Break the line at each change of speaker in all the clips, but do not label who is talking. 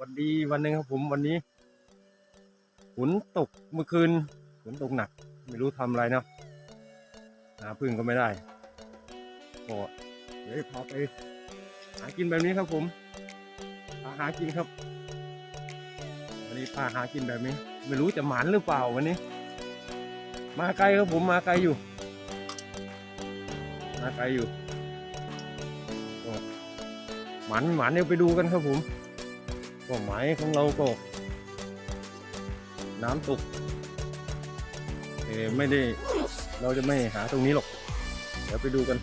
วันดีวันหนึ่งครับผมวันนี้ฝนตกเมื่อคืนฝนตกหนัก ไม่รู้ทำอะไรเนาะหาพึ่งก็ไม่ได้ก็เดี๋ยวพาไป หากินแบบนี้ครับผมพาหากินครับวันนี้พาหากินแบบนี้ ไม่รู้จะหมันหรือเปล่าวันนี้ มาไกลครับผมมาไกลอยู่ มาไกลอยู่หมันหมันเดี๋ยวไปดูกันครับผม ก็หมายของเราก็ น้ำตกเออไม่ได้เราจะไม่หาตรงนี้หรอก เดี๋ยวไปดูกัน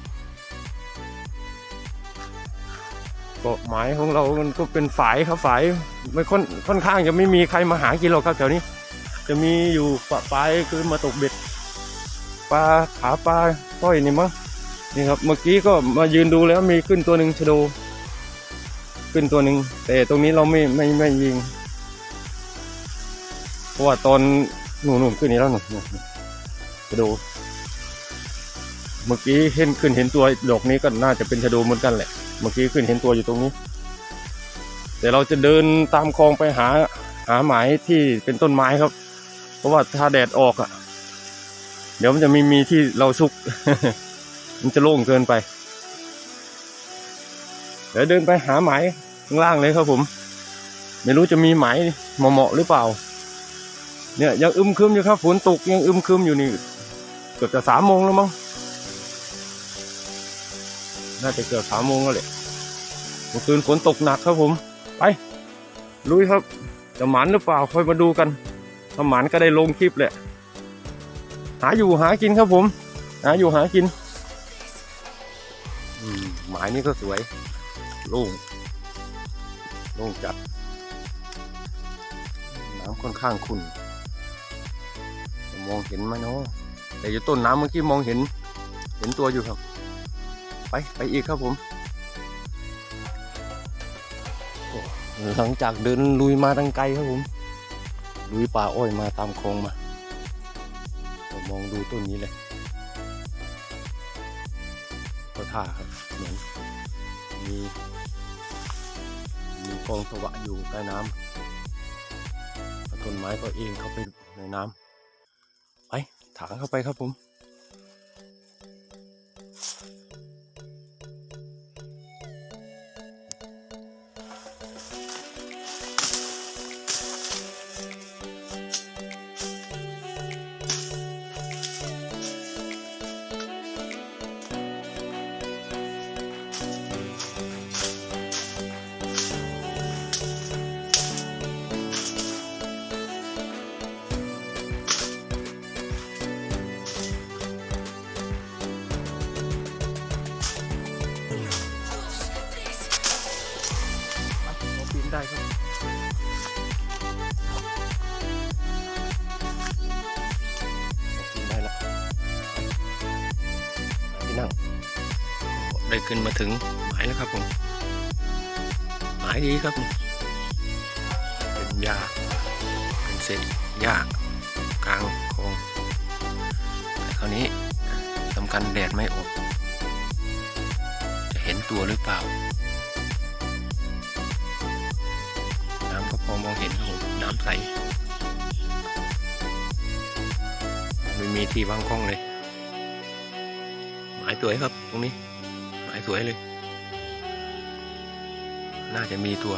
ก็หมายของเรามันก็เป็นฝายครับฝายไม่ค่อนค่อนข้างจะไม่มีใครมาหากินหรอกครับแถวนี้ จะมีอยู่ปะปลายคือมาตกเบ็ดปลาขาปลาสร้อยนี่มั้งนี่ครับ เมื่อกี้ก็มายืนดูแล้วมีขึ้นตัวหนึ่งชะโด ขึ้นตัวหนึ่งแต่ตรงนี้เราไม่ไม่ไม่ยิง เพราะว่าตอนหนูหนูขึ้นนี้แล้วหนูหนูหนูชะโดเมื่อกี้เห็นขึ้นเห็นตัวดอกนี้ก็น่าจะเป็นชะโดเหมือนกันแหละ เมื่อกี้ขึ้นเห็นตัวอยู่ตรงนี้ แต่เราจะเดินตามคลองไปหาหาหมายที่เป็นต้นไม้ครับ เพราะว่าถ้าแดดออกอะ เดี๋ยวมันจะม่มีที่เราซุก มันจะโล่งเกินไป เดี๋ยวเดินไปหาหมายข้างล่างเลยครับผม ไม่รู้จะมีหมายเหมาะหรือเปล่า เนี่ยยังอึมครึมอยู่ครับฝนตกยังอึมครึมอยู่นี่เกือบจะสามโมงแล้วมั้งน่าจะเกือบสามโมงแล้วแหละเมื่อคืนฝนตกหนักครับผม ไปลุยครับ จะหมันหรือเปล่าค่อยมาดูกันถ้าหมันก็ได้ลงคลิปแหละ หาอยู่หากินครับผม หาอยู่หากินอืมหมายนี้ก็สวย โล่งโล่งจัด น้ำค่อนข้างขุ่นจะมองเห็นไหมเนาะแต่อยู่ต้นน้ำเมื่อกี้มองเห็น เห็นตัวอยู่ครับ ไปไปอีกครับผมหลังจากเดินลุยมาตั้งไกลครับผมลุยป่าอ้อยมาตามคลองมาผมมองดูต้นนี้เลยก็ท่าครับเหมือน มีมีกองสวะอยู่ใต้น้ำต้นไม้ก็เองเข้าไปในน้ำไปถางเข้าไปครับผม ได้ครับปีนได้แล้วที่นั่งได้ขึ้นมาถึงหมายแล้วครับผม หมายดีครับนี่เป็นยาเป็นเศษหญ้ากลางคลองแต่คราวนี้สำคัญแดดไม่ออกจะเห็นตัวหรือเปล่า พอมองเห็นครับผมน้ำใสไม่มีที่วางกล้องเลย หมายสวยครับ ตรงนี้ หมายสวยเลย น่าจะมีตัว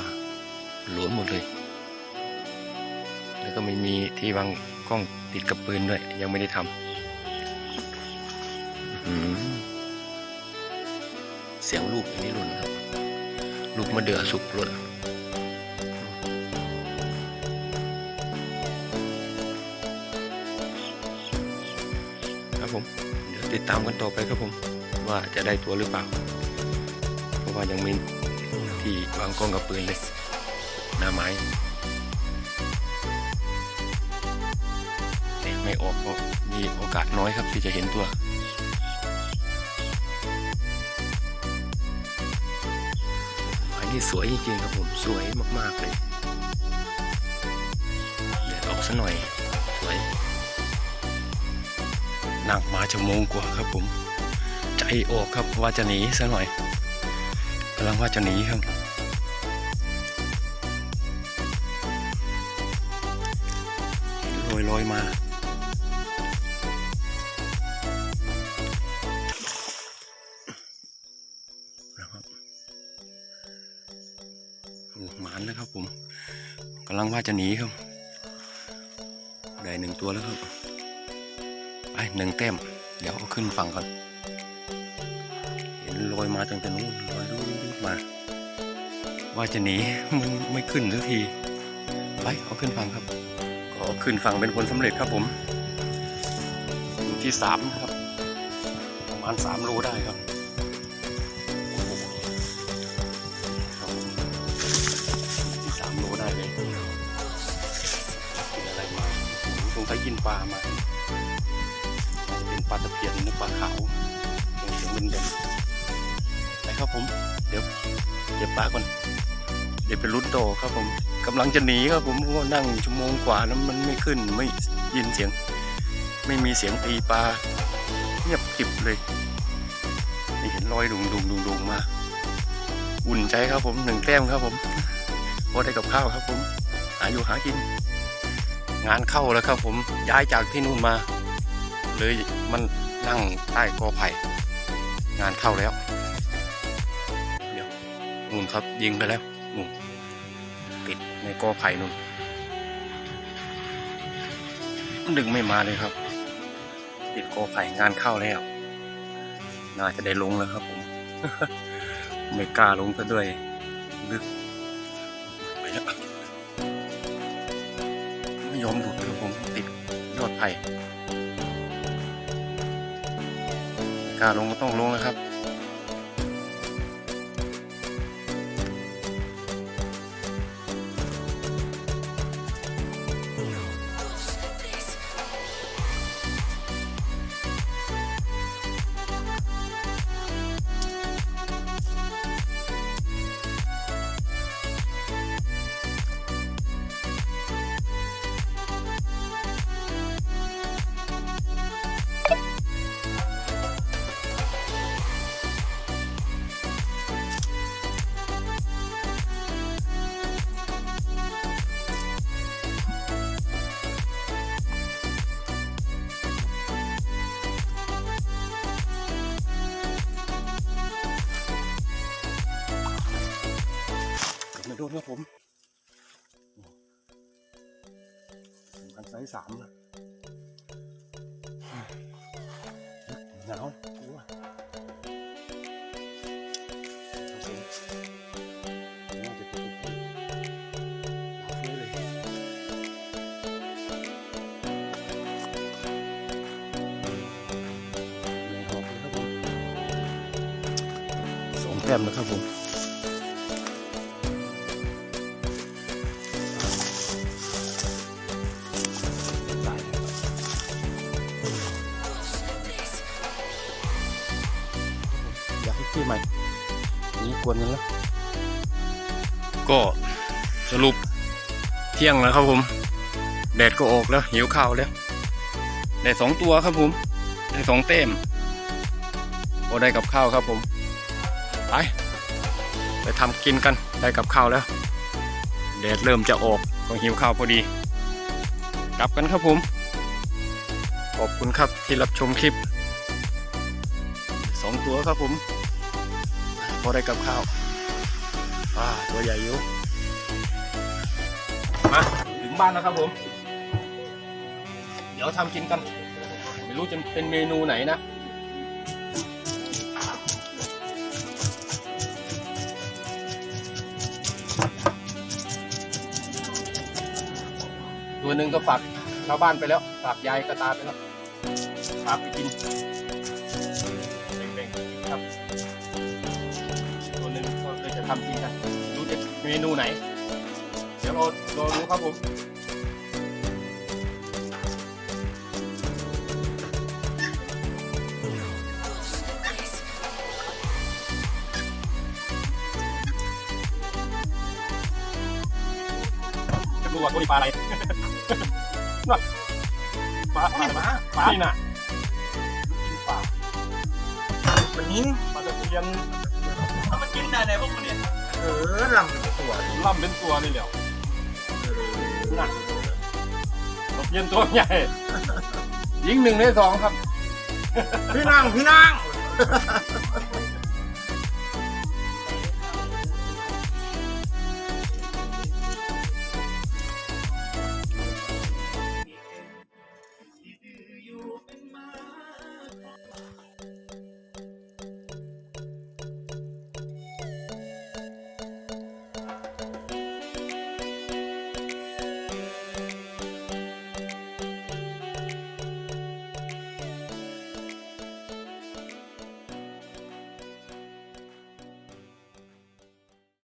หลวมหมดเลย แล้วก็ไม่มีที่วางกล้องติดกับปืนด้วย ยังไม่ได้ทำเสียงลูกอันนี้หล่นครับ ลูกมะเดื่อสุกหล่น ครับผม เดี๋ยวติดตามกันต่อไปครับผม ว่าจะได้ตัวหรือเปล่า เพราะว่ายังไม่ที่วางกล้องกับปืนเลย หน้าไม้แต่ไม่ออกเพราะมีโอกาสน้อยครับที่จะเห็นตัวอันนี้สวยจริงๆครับผมสวยมากๆเลย เดี๋ยวออกซะหน่อย สวย หนักมาชั่วโมงกว่าครับผม ใจออกครับว่าจะหนีซะหน่อยกำลังว่าจะหนีครับ ลอยลอยมาหมานแล้ครับผมกำลังว่าจะหนีครับ ได้หนึ่งตัวแล้วครับ หนึ่งเต็ม เดี๋ยวขึ้นฝั่งก่อน เห็นลอยมาตั้งแต่นู้นลอยรูดมา ว่าจะหนีมันไม่ขึ้นสักที ไปเอาขึ้นฝั่งครับ ก็เอขึ้นฝั่งเป็นผลสำเร็จครับผมที่สามครับ ประมาณสามโลได้ครับ เป็นปลาตะเพียนหรือปลาขาวเสียงเด่นไปครับผม เดี๋ยวเก็บปลาก่อนเดี๋ยวไปลุ้นโตครับผมกำลังจะหนีครับผมเพราะว่านั่งชั่วโมงกว่าแล้วมันไม่ขึ้นไม่ยินเสียง ไม่มีเสียงตีปลาเงียบกริบเลยไม่เห็นรอยดุงดุงดุงดุงมา อุ่นใจครับผมหนึ่งแต้มครับผมพอได้กับข้าวครับผมหาอยู่หากิน งานเข้าแล้วครับผมย้ายจากที่นู่นมา เลยมันนั่งใต้กอไผ่งานเข้าแล้ว เดี๋ยวนู่นครับยิงไปแล้วนู่นติดในกอไผ่นู่นดึงไม่มาเลยครับ ติดกอไผ่งานเข้าแล้ว น่าจะได้ลงแล้วครับผม ไม่กล้าลงซะด้วยลึกไปแล้วไม่ยอมหลุดครับผมติดยอดไผ่ กล้าลงก็ต้องลงแล้วครับ โดนครับผมมันไซส์สามหนาวกลัวแต้มนะครับผม อยากให้พี่ใหม่อันนี้กวนกันแล้ว ก็สรุปเที่ยงแล้วครับผม แดดก็ออกแล้ว หิวข้าวแล้ว ได้สองตัวครับผม ได้สองเต็มโอได้กับข้าวครับผม ไป ไปทำกินกัน ได้กับข้าวแล้ว แดดเริ่มจะออกก็หิวข้าวพอดี กลับกันครับผม ขอบคุณครับที่รับชมคลิปสองตัวครับผม พอได้กับข้าวอ่าตัวใหญ่ยู่มาถึงบ้านแล้วครับผม เดี๋ยวทำกินกัน ไม่รู้จะเป็นเมนูไหนนะตัวหนึ่งก็ฝากชาวบ้านไปแล้วฝากยายกระตาไปแล้วฝากไปกิน ทำกินกันรู้จะเมนูไหน เดี๋ยวรอรอรู้ครับผมจะรู้ว่าตัวนี้ปลาอะไรน่ะปลาปลาปลาปลานี่น่ะกินปลา
วันนี้
ปลาตะเพียน
ถ้ามันกินได้ไหนพวกมันเนี่ยเออลำเป็นตัว
ล่ำเป็นตัวนี่แหล้วน่ะตะเพียนเย็นตัวใหญ่ยิงหนึ่งในสองครับ
พี่นางพี่นาง